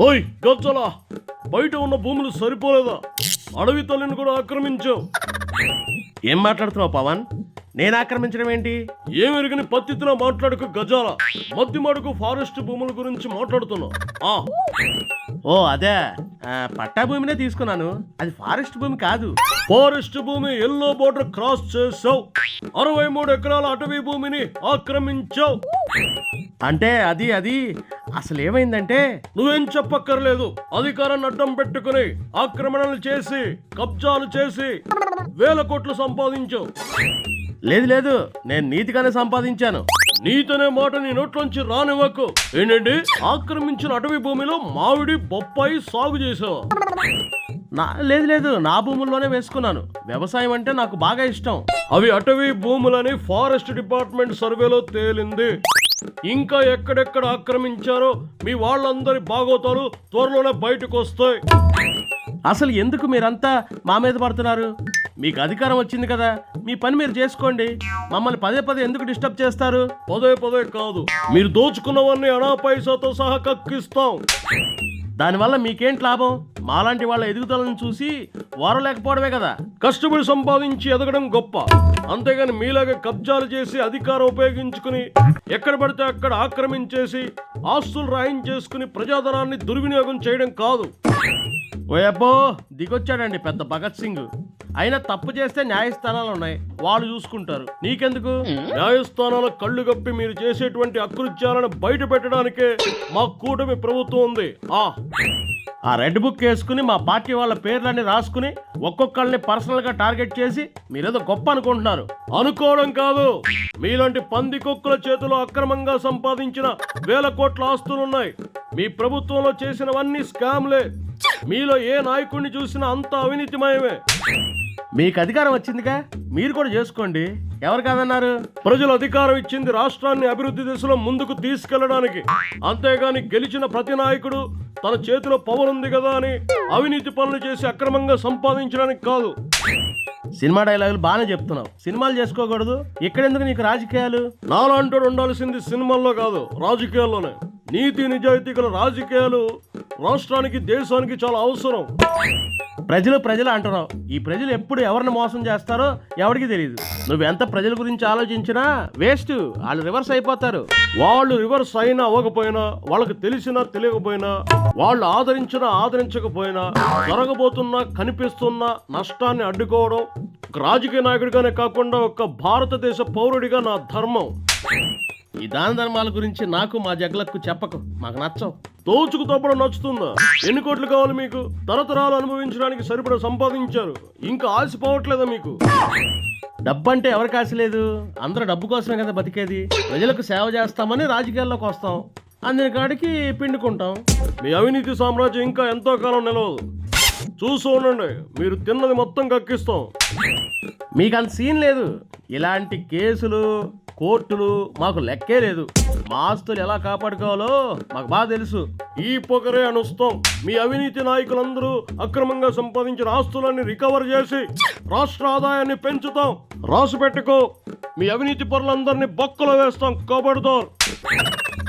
ఓయ్ గజ్జలా. బయట ఉన్న భూములు సరిపోలేదా? అడవి తల్లిని కూడా ఆక్రమించావు. ఏం మాట్లాడుతున్నావు పవన్? నేను ఆక్రమించడం ఏంటి? ఏమెరుగని పత్తితో మాట్లాడుకు గజాల మధ్య మడుకు ఫారెస్ట్ భూముల గురించి మాట్లాడుతున్నావు. ఆ. ఓ అదే. పట్టా భూమినే తీసుకున్నాను. అది ఫారెస్ట్ భూమి కాదు. ఫారెస్ట్ భూమి ఎల్లో బోర్డర్ క్రాస్ చేసావు అరవై మూడు ఎకరాల అటవీ భూమిని ఆక్రమించావు. అంటే అది అది. అసలు ఏమైందంటే నువ్వేం చెప్పక్కర్లేదు. అధికారాన్ని అడ్డం పెట్టుకుని ఆక్రమణలు చేసి కబ్జాలు చేసి వేల కోట్లు సంపాదించావు. లేదు లేదు. నేను నీతిగానే సంపాదించాను. నీతనే మాట నీ నోట్లోంచి రానివ్వకు. ఏంటండి? ఆక్రమించిన అటవీ భూమిలో మామిడి బొప్పాయి సాగు చేసావు? నా లేదు లేదు. నా భూముల్లోనే వేసుకున్నాను. వ్యవసాయం అంటే నాకు బాగా ఇష్టం. అవి అటవీ భూములని ఫారెస్ట్ డిపార్ట్మెంట్ సర్వేలో తేలింది. ఇంకా ఎక్కడెక్కడ ఆక్రమించారో మీ వాళ్ళందరి బాగోతాలు త్వరలోనే బయటకు వస్తాయి అసలు ఎందుకు మీరంతా మా మీద పడుతున్నారు? మీకు అధికారం వచ్చింది కదా. మీ పని మీరు చేసుకోండి. మమ్మల్ని పదే పదే ఎందుకు డిస్టర్బ్ చేస్తారు? పదే పదే కాదు. మీరు దోచుకున్నవన్నీ అనా పైసాతో సహా కక్కిస్తాం. దానివల్ల మీకేంటి లాభం? మాలాంటి వాళ్ళ ఎదుగుదలను చూసి వారు లేకపోవడమే కదా. కష్టపడి సంపాదించి ఎదగడం గొప్ప. అంతేగాని మీలాగా కబ్జాలు చేసి అధికారం ఉపయోగించుకుని ఎక్కడ పడితే అక్కడ ఆక్రమించేసి ఆస్తులు రాయించేసుకుని ప్రజాధనాన్ని దుర్వినియోగం చేయడం కాదు. ఓయబ్బో దిగొచ్చాడండి పెద్ద భగత్ సింగ్. అయినా తప్పు చేస్తే న్యాయస్థానాలు ఉన్నాయి. వాళ్ళు చూసుకుంటారు. నీకెందుకు? న్యాయస్థానాల కళ్ళు కప్పి మీరు చేసేటువంటి అకృత్యాలను బయట పెట్టడానికే మా కూటమి ప్రభుత్వం ఉంది. ఆ. ఆ రెడ్ బుక్ వేసుకుని మా పార్టీ వాళ్ళ పేర్లన్నీ రాసుకుని ఒక్కొక్కళ్ళని పర్సనల్గా టార్గెట్ చేసి మీరేదో గొప్ప అనుకుంటున్నారు. అనుకోవడం కాదు. మీలాంటి పంది కుక్కల చేతిలో అక్రమంగా సంపాదించిన వేల కోట్ల ఆస్తులున్నాయి మీ ప్రభుత్వంలో చేసినవన్నీ స్కామ్లే. మీలో ఏ నాయకుడిని చూసినా అంతా అవినీతిమయమే. మీకు అధికారం వచ్చిందిగా? మీరు కూడా చేసుకోండి. ఎవరు కాదన్నారు? ప్రజలు అధికారం ఇచ్చింది రాష్ట్రాన్ని అభివృద్ధి దిశలో ముందుకు తీసుకెళ్ళడానికి అంతేగాని గెలిచిన ప్రతి నాయకుడు తన చేతిలో పవర్ ఉంది కదా అని అవినీతి పనులు చేసి అక్రమంగా సంపాదించడానికి కాదు. సినిమా డైలాగులు బాగానే చెప్తున్నావు. సినిమాలు చేసుకోకూడదు. ఇక్కడెందుకు నీకు రాజకీయాలు? నాలాంటోడు ఉండాల్సింది సినిమాల్లో కాదు రాజకీయాల్లోనే. నీతి నిజాయితీ గల రాజకీయాలు రాష్ట్రానికి దేశానికి చాలా అవసరం. ప్రజలు ప్రజలు అంటున్నావు. ఈ ప్రజలు ఎప్పుడు ఎవరిని మోసం చేస్తారో ఎవరికి తెలియదు నువ్వెంత ప్రజల గురించి ఆలోచించినా వేస్ట్ వాళ్ళు రివర్స్ అయిపోతారు. వాళ్ళు రివర్స్ అయినా అవ్వకపోయినా వాళ్ళకి తెలిసినా తెలియకపోయినా వాళ్ళు ఆదరించినా ఆదరించకపోయినా జరగబోతున్న కనిపిస్తున్న నష్టాన్ని అడ్డుకోవడం ఒక రాజకీయ నాయకుడిగానే కాకుండా ఒక భారతదేశ పౌరుడిగా నా ధర్మం. ఈ దాన ధర్మాల గురించి నాకు మా జగలకు చెప్పకు. మాకు నచ్చవు. తోచుకు తప్పడం నచ్చుతుందా. ఎన్ని కోట్లు కావాలి మీకు? తరతరాలు అనుభవించడానికి సరిపడా సంపాదించారు. ఇంకా ఆశపోవట్లేదా మీకు? డబ్బు అంటే ఎవరికి ఆశ లేదు? అందరూ డబ్బు కోసమే కదా బతికేది. ప్రజలకు సేవ చేస్తామని రాజకీయాల్లోకి వస్తాం. అందిన కాడికి పిండుకుంటాం. మీ అవినీతి సామ్రాజ్యం ఇంకా ఎంతో కాలం నిలవదు. చూస్తూ ఉండండి మీరు తిన్నది మొత్తం కక్కిస్తాం. మీకు అంత సీన్ లేదు. ఇలాంటి కేసులు కోర్టులు మాకు లెక్కే లేదు. మా ఆస్తులు ఎలా కాపాడుకోవాలో మాకు బాగా తెలుసు. ఈ పొగరే అనుస్తాం. మీ అవినీతి నాయకులందరూ అక్రమంగా సంపాదించిన ఆస్తులన్నీ రికవర్ చేసి రాష్ట్ర ఆదాయాన్ని పెంచుతాం. రాసి పెట్టుకో. మీ అవినీతి పనులందరినీ బొక్కలో వేస్తాం కబడ్దార్.